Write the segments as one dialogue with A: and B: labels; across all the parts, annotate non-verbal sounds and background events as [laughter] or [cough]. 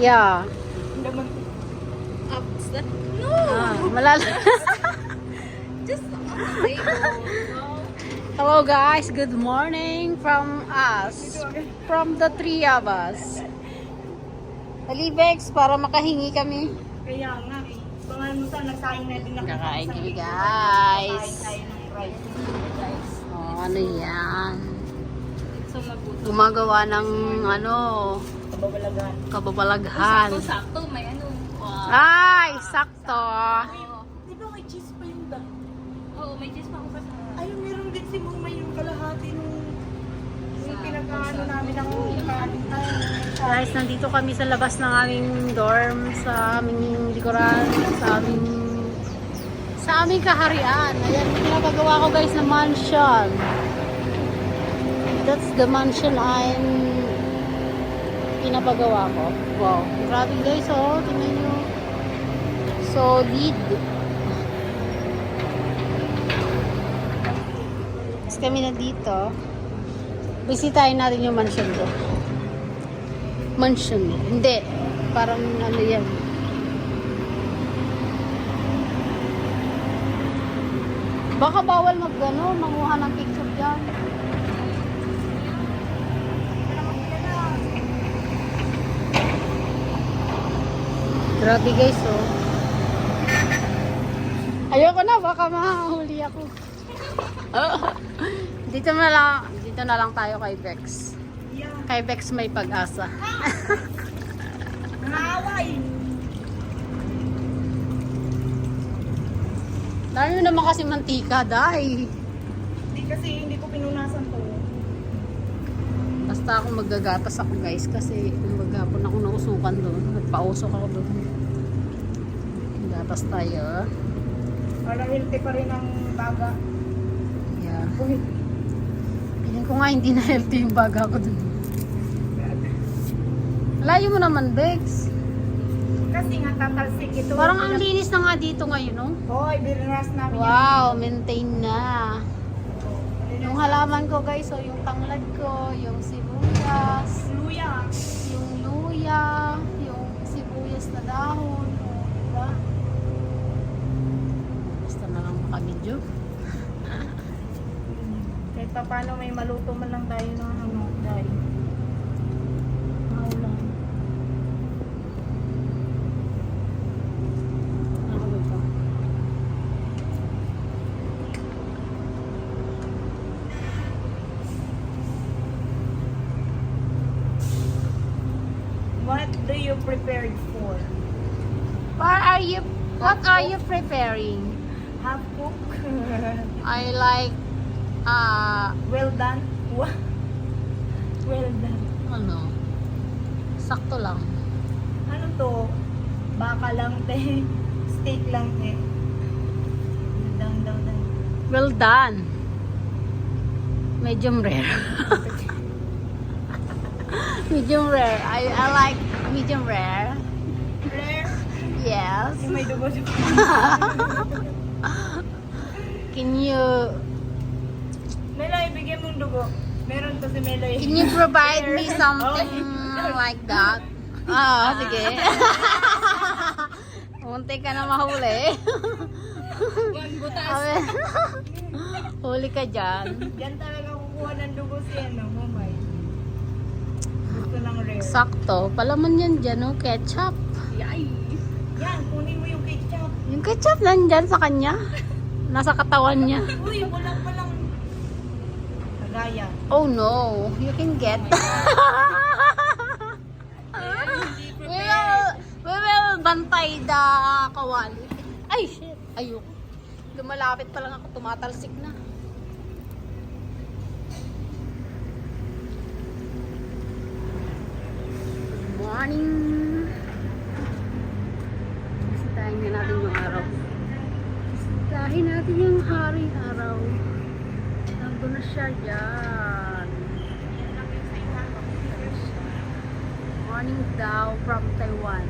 A: Yeah.
B: Ups that. No!
A: Ah, malala. [laughs]
B: Just.
A: Hello guys, good morning from us. From the three of us. Alibex, para makahingi kami.
C: Kaya nga eh. Pangalan mo sa nagsaing na din ako.
A: Kakain kami, guys. Oh, ano yan? Gumagawa ng ano,
C: Kababalagan.
A: kababalaghan.
B: Sakto-sakto, may ano. Wow.
A: Ay, sakto.
C: Di ba may cheese pa yun da?
B: Oo, may cheese pa ako sa
C: Ayun, meron din si Mumay yung kalahati nung yung pinagkaano namin ng kanin.
A: Guys, nandito kami sa labas ng aming dorm, sa aming likuran, sa aming sa aming kaharian. Ayan, yung pinagagawa ko guys na mansion. That's the mansion I'm pinapagawa ko. Wow, grabe guys, oh. Tingnan nyo. Solid. Tapos kami na dito. Bisitahin natin yung mansion ko. Mansion. Hindi. Parang ano yan. Baka bawal mag ano, manguha ng picture dyan. Grabe guys, oh. Ayoko na, baka mahuli ako. [laughs] dito na lang, dito na lang tayo kay Bex.
C: Yeah.
A: Kay Bex may pag-asa.
C: Nangaway. [laughs]
A: Dami mo naman kasi mantika, dai.
C: Hindi kasi hindi ko pinunasan to.
A: Basta ako magagatas ako guys kasi maghapon ako nausukan doon. Nagpausok ako doon. Gatas tayo.
C: Para healthy pa rin ang baga.
A: Yeah.
C: Uy.
A: Piling ko nga hindi na healthy yung baga ko doon. Layo mo naman, Bex.
C: Kasi nga tatalsik ito.
A: Parang ang linis na nga dito ngayon, no?
C: Hoy, birinas namin
A: Wow, maintain na. Yung halaman ko guys, so yung tanglad ko, yung sibuyas,
C: Luya.
A: yung luya, yung sibuyas na dahon, o, diba? Lang makabidyo. [laughs]
C: Kahit pa paano may maluto man lang tayo ng ano, dahil. Maulan. What do you prepared for?
A: What are you, what are you preparing? I like, ah,
C: well done? What? Well done.
A: ano, sakto lang.
C: Ano to? Baka lang te. Steak lang te. Down, down, down.
A: Well done. Medium rare. [laughs] medium rare. I, I like medium rare.
C: Rare.
A: Yes.
C: Yung may dugo-dugo. [laughs]
A: Can you
C: Meloy, bigyan mong dugo. Meron to si Meloy.
A: can you provide me [laughs] something
C: Oh.
A: like that? Ah, sige. [laughs] Munti ka na mahuli.
B: One butas.
A: Huli ka dyan.
C: Yan talaga kukuha ng dugo si ano, Mumay. Gusto ng rare.
A: Sakto. Palaman yan dyan, no? Ketchup.
B: Yay!
C: Yan, kunin mo yung ketchup.
A: Yung ketchup nandyan sa kanya. Nasa katawan niya.
C: Uy, walang palang. Kagaya.
A: Oh no, you can get. [laughs] we will, we will bantay the kawali. Ay, shit. Ayoko. Lumalapit pa lang ako, tumatalsik na. Good morning. Bisitahin nga natin yung araw. Bisitahin natin yung haring araw. Nandun na siya dyan. Morning daw from Taiwan.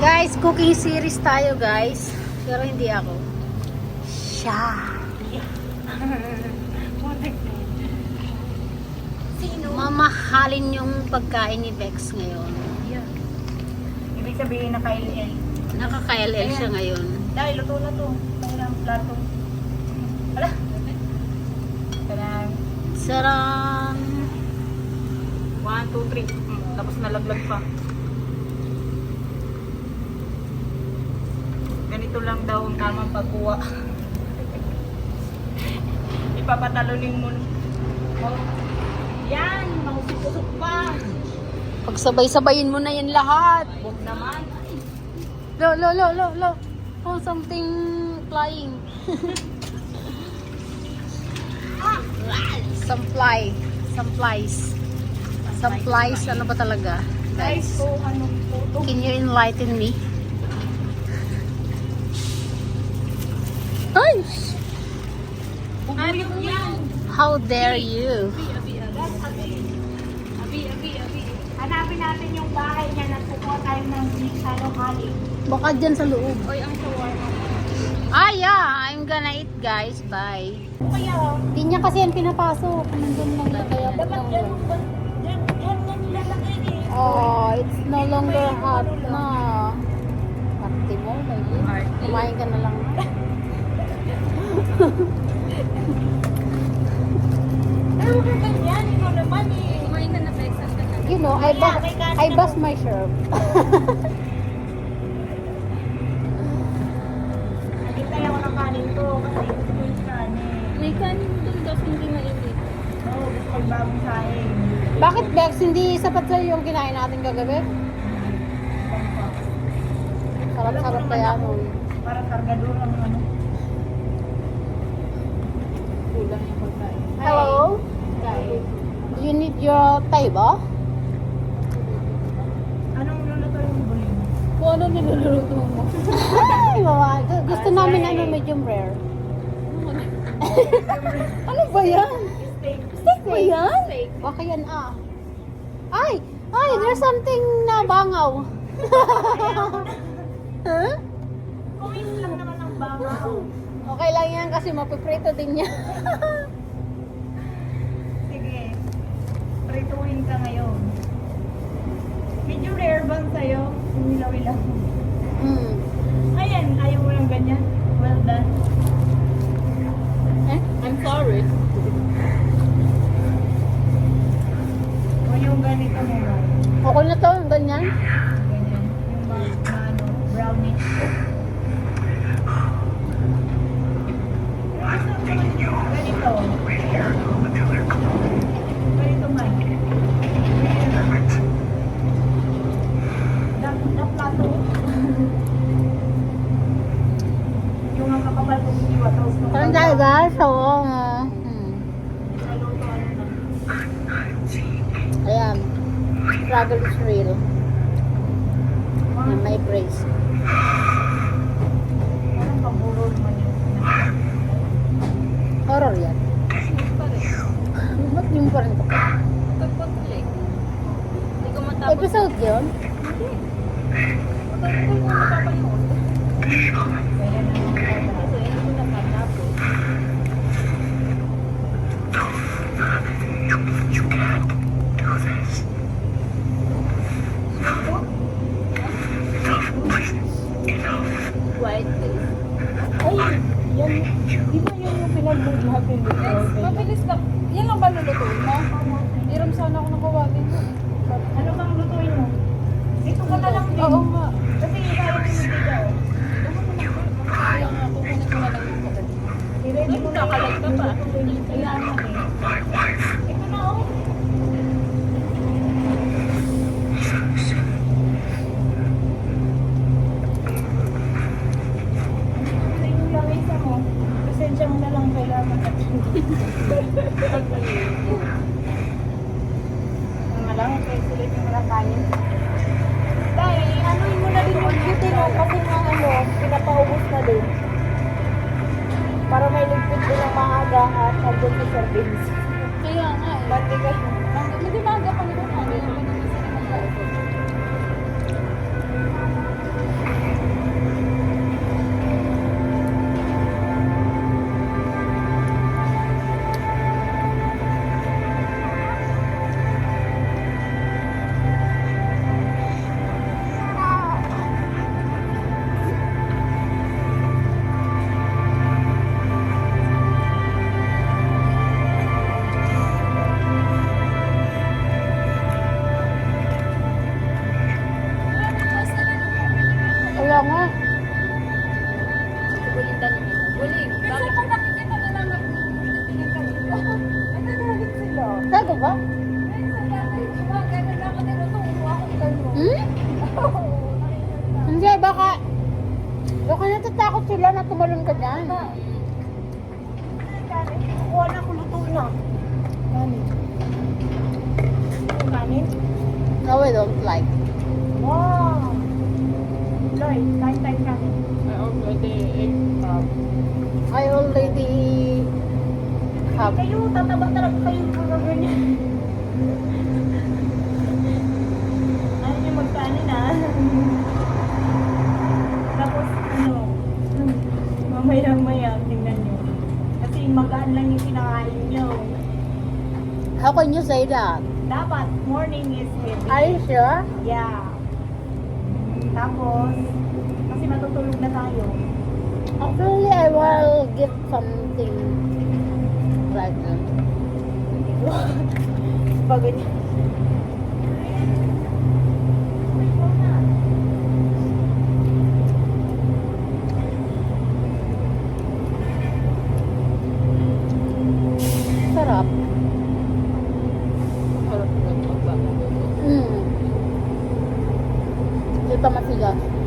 A: Guys, cooking series tayo guys. Pero hindi ako. Siya. [laughs]
C: Sino?
A: Mamahalin yung pagkain ni Bex ngayon.
C: Yeah. Ibig sabihin na KLL.
A: Nakaka-LL siya ngayon.
C: Dahil luto na to. Dahil ang plato. Wala. Tarang.
A: Sarang!
C: 1, 2, 3. Tapos nalaglag pa. Ganito lang daw ang tamang pagkuha. [laughs] Ipapatalunin mo. Oh. Yan, mausok-usok pa.
A: Pagsabay-sabayin mo na yan lahat.
C: Huwag naman.
A: Lo, lo, lo, lo, lo. Oh, something flying. [laughs] Some fly. Some flies. Some flies. Ano ba talaga?
C: Guys, photo?
A: can you enlighten me? Ay!
C: Yan.
A: How dare you?
C: Hanapin natin yung bahay niya na kukuha tayo ng salo kali.
A: Baka dyan sa loob.
B: Oy, ang shawarma.
A: Ah, yeah. I'm gonna eat, guys. Bye.
C: Kaya,
A: Hindi niya kasi yan pinapasok. Nandun lang na kaya.
C: dapat yan, yan, yan, yan nilalagay eh.
A: Oh, it's no longer hot na. Arte mo,
B: Arte.
A: Kumain ka na lang.
C: Pero kung ganyan, ikaw naman eh.
A: You know, I bust, I bust my shirt. Bakit, Bex, hindi sapat sa'yo yung kinain natin kagabi? Sarap-sarap kaya nun.
C: Para kargador ang ano.
B: Kulang yung pagkain.
A: Hello? Do you need your table?
C: Anong luluto yung buli mo?
B: Kung ano niluluto mo?
A: Ay, mama. gu- Gusto namin ano, medium rare. [laughs] ano ba yan?
C: Steak.
A: Steak ba yan? Baka yan ah. Ay! Ay, there's something na bangaw. [laughs] huh?
C: Kumain lang naman ang bangaw.
A: Okay lang yan kasi mapiprito din niya. [laughs]
C: Sige. Prituin ka ngayon. Medyo rare bang sa'yo? Umilaw-ilaw.
A: hmm.
C: Ayan, ayaw mo ng ganyan. Well done.
B: Eh, I'm sorry.
C: O yung ganito mo ba?
A: Okay na to, yung ganyan.
C: Ganyan. Yung ma, ma ano, brownish. Ganito. Ganito man. Da, da plato. yung ang kakapal kong
A: Parang talaga, so, uh, hmm. Ayan. Struggle is real. Na may praise. Horror yan. Ba't yung pa rin
B: ko.
A: Episode yun?
B: Hindi. Matagal ko
C: na
A: tumalon ka dyan.
C: Kuha na ko luto na. Kanin. Kanin?
A: No, I don't like.
C: Wow! Loy, kain tayo kanin.
B: I already ate crab.
A: I already have...
C: Kayo, tataba talaga kayo kagaganyan. Ano yung magkanin ah? Tapos ano, mamaya maya, tingnan nyo. Kasi magaan lang yung kinakain nyo.
A: How can you say that?
C: Dapat, morning is heavy.
A: Are you sure?
C: Yeah. Tapos, kasi matutulog na tayo.
A: Actually, I will get something like that.
C: Pagod.
A: Hindi pa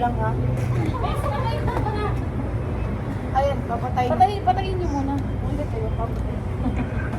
C: lang ha. Ayan, papatay.
B: Patay, patayin niyo muna.
C: Hindi tayo papatay.
B: Pagtripan [laughs]